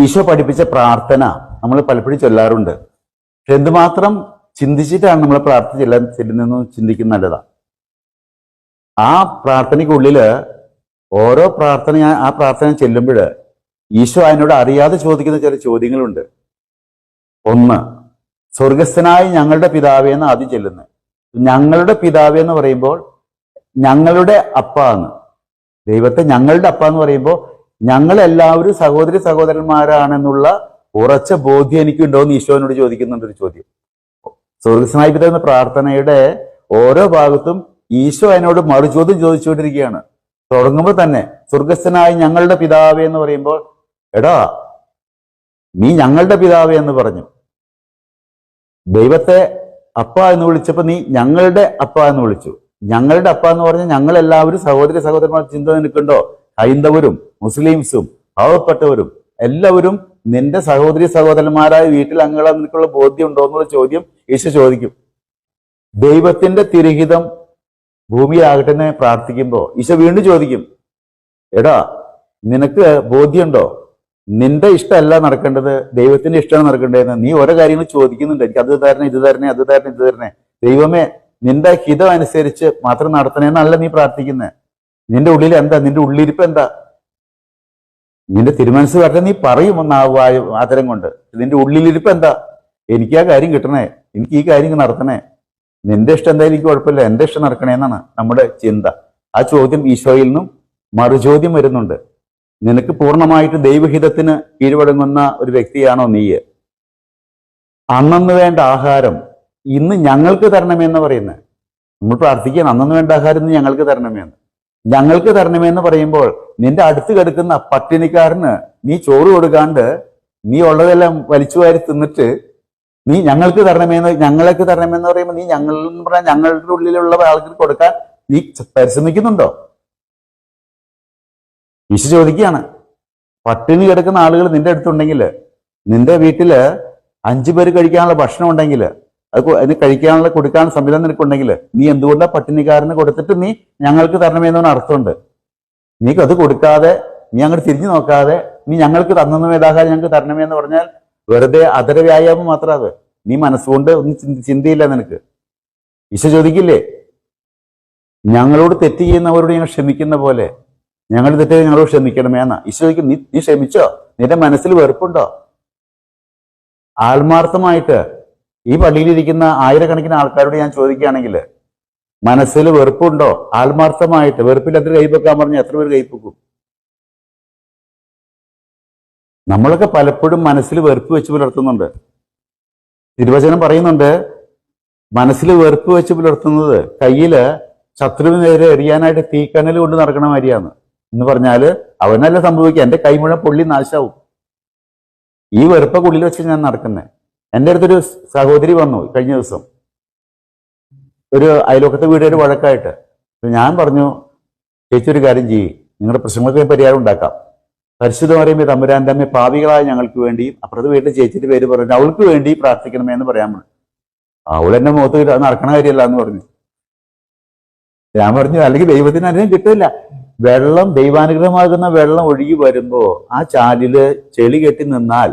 ഈശോ പഠിപ്പിച്ച പ്രാർത്ഥന നമ്മൾ പലപ്പോഴും ചൊല്ലാറുണ്ട്. പക്ഷെ എന്തുമാത്രം ചിന്തിച്ചിട്ടാണ് നമ്മൾ പ്രാർത്ഥന ചെല്ലാൻ ചെല്ലുന്നതെന്ന് ചിന്തിക്കുന്ന നല്ലതാ. ആ പ്രാർത്ഥനയ്ക്കുള്ളിൽ ഓരോ പ്രാർത്ഥന ആ പ്രാർത്ഥന ചെല്ലുമ്പോൾ ഈശോ അതിനോട് അറിയാതെ ചോദിക്കുന്ന ചില ചോദ്യങ്ങളുണ്ട്. ഒന്ന് സ്വർഗസ്ഥനായ ഞങ്ങളുടെ പിതാവേ എന്ന് ആദ്യം ചെല്ലുന്നത്? ഞങ്ങളുടെ പിതാവേ എന്ന് പറയുമ്പോൾ ഞങ്ങളുടെ അപ്പ എന്ന് ദൈവത്തെ ഞങ്ങളുടെ അപ്പ എന്ന് പറയുമ്പോൾ ഞങ്ങൾ എല്ലാവരും സഹോദരി സഹോദരന്മാരാണെന്നുള്ള ഉറച്ച ബോധ്യം എനിക്കുണ്ടോ എന്ന് ഈശോനോട് ചോദിക്കുന്നുണ്ട് ഒരു ചോദ്യം. സ്വർഗസ്നായ എന്ന പ്രാർത്ഥനയുടെ ഓരോ ഭാഗത്തും ഈശോ അതിനോട് മറുചോദ്യം ചോദിച്ചുകൊണ്ടിരിക്കുകയാണ്. തുടങ്ങുമ്പോൾ തന്നെ സ്വർഗസ്ഥനായ ഞങ്ങളുടെ പിതാവ് എന്ന് പറയുമ്പോൾ എടാ നീ ഞങ്ങളുടെ പിതാവ് എന്ന് പറഞ്ഞു. ദൈവത്തെ അപ്പ എന്ന് വിളിച്ചപ്പോ നീ ഞങ്ങളുടെ അപ്പ എന്ന് വിളിച്ചു. ഞങ്ങളുടെ അപ്പ എന്ന് പറഞ്ഞാൽ ഞങ്ങൾ എല്ലാവരും സഹോദരി സഹോദരന്മാർ ചിന്ത നിൽക്കുന്നുണ്ടോ ഹൈന്ദവരും മുസ്ലിംസും പാവപ്പെട്ടവരും എല്ലാവരും നിന്റെ സഹോദരി സഹോദരന്മാരായ വീട്ടിൽ അംഗങ്ങളെ നിനക്കുള്ള ബോധ്യം ഉണ്ടോ എന്നുള്ള ചോദ്യം ഈശോ ചോദിക്കും. ദൈവത്തിന്റെ തിരഹിതം ഭൂമിയിലാകട്ടെ എന്ന് പ്രാർത്ഥിക്കുമ്പോൾ ഈശോ വീണ്ടും ചോദിക്കും എടാ നിനക്ക് ബോധ്യമുണ്ടോ? നിന്റെ ഇഷ്ടമല്ല നടക്കേണ്ടത് ദൈവത്തിന്റെ ഇഷ്ടമാണ് നടക്കേണ്ടതെന്ന് നീ ഓരോ കാര്യങ്ങൾ ചോദിക്കുന്നുണ്ട്. എനിക്ക് അത് തരണേ ഇത് തരണേ അത് തരണേ ഇത് തരണേ. ദൈവമേ നിന്റെ ഹിതം അനുസരിച്ച് മാത്രം നടത്തണേന്നല്ല നീ പ്രാർത്ഥിക്കുന്നത് നിന്റെ ഉള്ളിൽ എന്താ? നിന്റെ ഉള്ളിരിപ്പ് എന്താ? നിന്റെ തിരുമനസ് വരട്ടെ നീ പറയും ഒന്ന് ആ ആദരം കൊണ്ട്. നിന്റെ ഉള്ളിലിരിപ്പ് എന്താ? എനിക്ക് ആ കാര്യം കിട്ടണേ. എനിക്ക് ഈ കാര്യം നടത്തണേ. നിന്റെ ഇഷ്ടം എന്തായാലും എനിക്ക് കുഴപ്പമില്ല. എന്റെ ഇഷ്ടം നടക്കണേ എന്നാണ് നമ്മുടെ ചിന്ത. ആ ചോദ്യം ഈശോയിൽ നിന്നും മറുചോദ്യം വരുന്നുണ്ട്. നിനക്ക് പൂർണമായിട്ട് ദൈവഹിതത്തിന് കീഴ്വഴങ്ങുന്ന ഒരു വ്യക്തിയാണോ നീ? അന്നു വേണ്ട ആഹാരം ഇന്ന് ഞങ്ങൾക്ക് തരണമെന്ന് പറയുന്നത്. നമ്മൾ പ്രാർത്ഥിക്കാൻ അന്നു വേണ്ട ആഹാരം ഇന്ന് ഞങ്ങൾക്ക് തരണമെന്ന് ഞങ്ങൾക്ക് തരണമെന്ന് പറയുമ്പോൾ നിന്റെ അടുത്ത് കിടക്കുന്ന പട്ടിണിക്കാരന് നീ ചോറ് കൊടുക്കാണ്ട് നീ ഉള്ളതെല്ലാം വലിച്ചു വാരി തിന്നിട്ട് നീ ഞങ്ങൾക്ക് തരണമെന്ന് ഞങ്ങൾക്ക് തരണമെന്ന് പറയുമ്പോൾ നീ ഞങ്ങൾ പറഞ്ഞാൽ ഞങ്ങളുടെ ഉള്ളിലുള്ള ആൾക്ക് കൊടുക്കാൻ നീ പരിശ്രമിക്കുന്നുണ്ടോ? ഈശോ ചോദിക്കുകയാണ് പട്ടിണി കിടക്കുന്ന ആളുകൾ നിന്റെ അടുത്തുണ്ടെങ്കിൽ നിന്റെ വീട്ടിൽ അഞ്ചു പേര് കഴിക്കാനുള്ള ഭക്ഷണം ഉണ്ടെങ്കിൽ അത് അതിന് കഴിക്കാനുള്ള കൊടുക്കാനുള്ള സംവിധാനം നിനക്കുണ്ടെങ്കിൽ നീ എന്തുകൊണ്ടാ പട്ടിണിക്കാരന് കൊടുത്തിട്ട് നീ ഞങ്ങൾക്ക് തരണമെന്നൊരു അർത്ഥമുണ്ട്. നീ അത് കൊടുക്കാതെ നീ അങ്ങോട്ട് തിരിഞ്ഞു നോക്കാതെ നീ ഞങ്ങൾക്ക് തന്നു വേദാഹാരം ഞങ്ങൾക്ക് തരണമേ എന്ന് പറഞ്ഞാൽ വെറുതെ അതര വ്യായാമം മാത്രം അത്. നീ മനസ്സുകൊണ്ട് ഒന്നും ചിന്തയില്ല നിനക്ക്. ഈശോ ചോദിക്കില്ലേ? ഞങ്ങളോട് തെറ്റ് ചെയ്യുന്നവരോട് ഞങ്ങൾ ക്ഷമിക്കുന്ന പോലെ ഞങ്ങൾ തെറ്റ് ഞങ്ങളോട് ക്ഷമിക്കണമേ എന്നാ. ഈശോ ചോദിക്കും നീ നീ ക്ഷമിച്ചോ? നിന്റെ മനസ്സിൽ വെറുപ്പുണ്ടോ? ആത്മാർത്ഥമായിട്ട് ഈ പള്ളിയിലിരിക്കുന്ന ആയിരക്കണക്കിന് ആൾക്കാരോട് ഞാൻ ചോദിക്കുകയാണെങ്കിൽ മനസ്സിൽ വെറുപ്പുണ്ടോ? ആത്മാർത്ഥമായിട്ട് വെറുപ്പിൽ എത്ര കൈപ്പൊക്കാൻ പറഞ്ഞാൽ എത്ര പേര് കൈപ്പൊക്കും നമ്മളൊക്കെ പലപ്പോഴും മനസ്സിൽ വെറുപ്പ് വെച്ച് പുലർത്തുന്നുണ്ട്. തിരുവചനം പറയുന്നുണ്ട് മനസ്സിൽ വെറുപ്പ് വെച്ച് പുലർത്തുന്നത് കയ്യിൽ ശത്രുവിന് നേരെ എറിയാനായിട്ട് തീക്കണൽ കൊണ്ട് നടക്കണ മാതിരിയാണ്. എന്ന് പറഞ്ഞാൽ അവനല്ല സംഭവിക്കുക എന്റെ കൈ മുഴുവൻ പൊള്ളി നാശാവും. ഈ വെറുപ്പ കുള്ളിൽ വെച്ച് ഞാൻ നടക്കുന്നത് എന്റെ അടുത്തൊരു സഹോദരി വന്നു കഴിഞ്ഞ ദിവസം. ഒരു അയലോക്കത്തെ വീടൊരു വഴക്കായിട്ട്. ഞാൻ പറഞ്ഞു ചേച്ചി ഒരു കാര്യം ചെയ്യും. നിങ്ങളുടെ പ്രശ്നങ്ങൾക്ക് പരിഹാരം ഉണ്ടാക്കാം. പരിശുദ്ധ പറയുമ്പോൾ തമ്പുരാന്റെ അമ്മ പാവികളായ ഞങ്ങൾക്ക് വേണ്ടിയും അപ്പുറത്ത് വീട്ടിൽ ചേച്ചിയുടെ പേര് പറഞ്ഞു അവൾക്ക് വേണ്ടി പ്രാർത്ഥിക്കണമേ എന്ന് പറയാൻ പറഞ്ഞു. അവൾ എന്നെ മുഖത്ത് നടക്കണ കാര്യമല്ല എന്ന് പറഞ്ഞു. ഞാൻ പറഞ്ഞു അല്ലെങ്കിൽ ദൈവത്തിന് അതിനും കിട്ടില്ല വെള്ളം ദൈവാനുഗ്രഹമാകുന്ന വെള്ളം ഒഴുകി വരുമ്പോ ആ ചാലിൽ ചെളി കെട്ടി നിന്നാൽ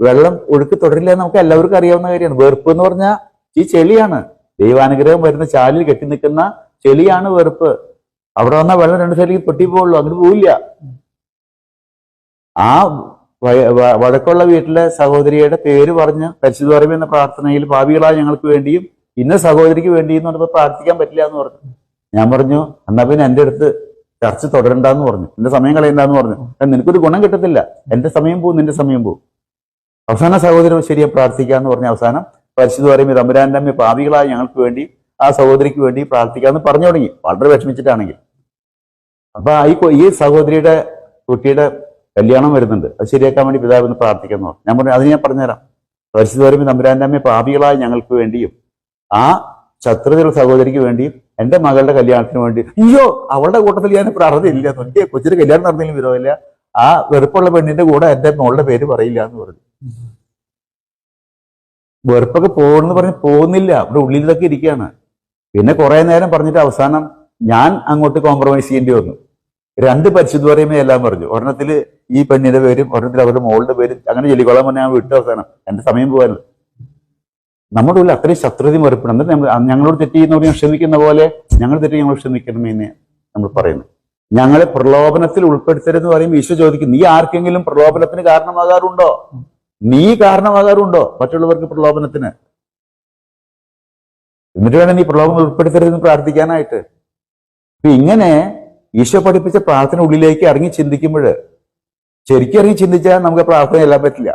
വെള്ളം ഒഴുക്ക് തുടരില്ല നമുക്ക് എല്ലാവർക്കും അറിയാവുന്ന കാര്യമാണ്. വെറുപ്പ് എന്ന് പറഞ്ഞാൽ ഈ ചെളിയാണ്. ദൈവാനുഗ്രഹം വരുന്ന ചാലിൽ കെട്ടി നിൽക്കുന്ന ചെളിയാണ് വെറുപ്പ്. അവിടെ വന്നാൽ വെള്ളം രണ്ട് സൈഡിലേക്ക് പൊട്ടി പോവുള്ളൂ പോവില്ല. ആ വഴക്കുള്ള വീട്ടിലെ സഹോദരിയുടെ പേര് പറഞ്ഞ് പരിശുദ്ധ പറയുമ്പോൾ എന്ന പ്രാർത്ഥനയിൽ ഭാവികളായ ഞങ്ങൾക്ക് വേണ്ടിയും ഇന്ന സഹോദരിക്ക് വേണ്ടിയും പറഞ്ഞപ്പോൾ പ്രാർത്ഥിക്കാൻ പറ്റില്ല എന്ന് പറഞ്ഞു. ഞാൻ പറഞ്ഞു എന്നാ പിന്നെ എന്റെ അടുത്ത് ചർച്ച തുടരണ്ടെന്ന് പറഞ്ഞു. എന്റെ സമയം കളയണ്ടെന്ന് പറഞ്ഞു. "എടാ, നിനക്കൊരു ഗുണം കിട്ടത്തില്ല. എന്റെ സമയം പോവും നിന്റെ സമയം പോവും. അവസാന സഹോദരൻ ശരിയെ പ്രാർത്ഥിക്കാന്ന് പറഞ്ഞ അവസാനം പരിശുദ്ധ പറയുമ്പോൾ തമ്പുരാന്റെ അമ്മ പാപികളായ ഞങ്ങൾക്ക് വേണ്ടി ആ സഹോദരിക്ക് വേണ്ടി പ്രാർത്ഥിക്കാന്ന് പറഞ്ഞു തുടങ്ങി. വളരെ വിഷമിച്ചിട്ടാണെങ്കിൽ. അപ്പൊ ഈ ഈ സഹോദരിയുടെ കുട്ടിയുടെ കല്യാണം വരുന്നുണ്ട്. അത് ശരിയാക്കാൻ വേണ്ടി പിതാവിന് പ്രാർത്ഥിക്കുന്നു. ഞാൻ പറഞ്ഞു അത് ഞാൻ പറഞ്ഞുതരാം. പരിശുദ്ധ പറയുമ്പോൾ തമ്പുരാന്റെ അമ്മ പാപികളായ ഞങ്ങൾക്ക് വേണ്ടിയും ആ ശത്രുതയുള്ള സഹോദരിക്ക് വേണ്ടിയും എന്റെ മകളുടെ കല്യാണത്തിന് വേണ്ടി അയ്യോ അവളുടെ കൂട്ടത്തിൽ ഞാൻ പ്രാർത്ഥനയില്ല. എനിക്ക് കൊച്ചിന്റെ കല്യാണം നടന്നതിലും വിരോധമില്ല. ആ വെറുപ്പുള്ള പെണ്ണിന്റെ കൂടെ എന്റെ മോളുടെ പേര് പറയില്ല എന്ന് പറഞ്ഞു. വെറുപ്പൊക്കെ പോകണമെന്ന് പറഞ്ഞ് പോകുന്നില്ല. ഇവിടെ ഉള്ളിലൊക്കെ ഇരിക്കുകയാണ്. പിന്നെ കുറെ നേരം പറഞ്ഞിട്ട് അവസാനം ഞാൻ അങ്ങോട്ട് കോംപ്രമൈസ് ചെയ്യേണ്ടി വന്നു. രണ്ട് പരിശുദ്ധ പറയുമ്പോൾ എല്ലാം പറഞ്ഞു. ഒരെണ്ണത്തിൽ ഈ പെണ്ണിന്റെ പേരും ഒരെണ്ണത്തിൽ അവരുടെ മോളുടെ പേരും. അങ്ങനെ ചൊല്ലിക്കോളാൻ പറഞ്ഞാൽ ഞാൻ വിട്ടു അവസാനം. എന്റെ സമയം പോകാനല്ലോ നമ്മുടെ ഉള്ളിൽ അത്രയും ശത്രുതയും വെറുപ്പിടും എന്നിട്ട് നമ്മൾ ഞങ്ങളോട് തെറ്റ് ചെയ്യുന്നവർ ക്ഷമിക്കുന്ന പോലെ ഞങ്ങൾ തെറ്റി ഞങ്ങൾ ക്ഷമിക്കണമെന്ന് നമ്മൾ പറയുന്നു. ഞങ്ങളെ പ്രലോഭനത്തിൽ ഉൾപ്പെടുത്തരുതെന്ന് പറയുമ്പോൾ ഈശോ ചോദിക്കും നീ ആർക്കെങ്കിലും പ്രലോഭനത്തിന് കാരണമാകാറുണ്ടോ? നീ കാരണമാകാറുണ്ടോ മറ്റുള്ളവർക്ക് പ്രലോഭനത്തിന്? എന്നിട്ട് വേണം നീ പ്രലോഭനം ഉൾപ്പെടുത്തരുതെന്ന് പ്രാർത്ഥിക്കാനായിട്ട്. അപ്പൊ ഇങ്ങനെ ഈശോ പഠിപ്പിച്ച പ്രാർത്ഥന ഉള്ളിലേക്ക് ഇറങ്ങി ചിന്തിക്കുമ്പോൾ ശരിക്കും ഇറങ്ങി ചിന്തിച്ചാൽ നമുക്ക് പ്രാർത്ഥന ചെല്ലാൻ പറ്റില്ല.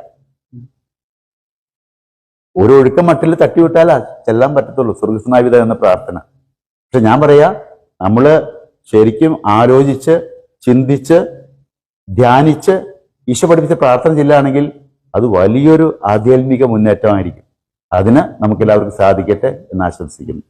ഒരു ഒഴുക്കം മട്ടിൽ തട്ടിവിട്ടാലാ ചെല്ലാൻ പറ്റത്തുള്ളൂ സ്വർഗസ്നാവിത എന്ന പ്രാർത്ഥന. പക്ഷെ ഞാൻ പറയാ നമ്മൾ ശരിക്കും ആലോചിച്ച് ചിന്തിച്ച് ധ്യാനിച്ച് ഈശോ പഠിപ്പിച്ച പ്രാർത്ഥന ചെല്ലുകയാണെങ്കിൽ അത് വലിയൊരു ആധ്യാത്മിക മുന്നേറ്റമായിരിക്കും. അതിന് നമുക്ക് എല്ലാവർക്കും സാധിക്കട്ടെ എന്ന് ആശംസിക്കുന്നു.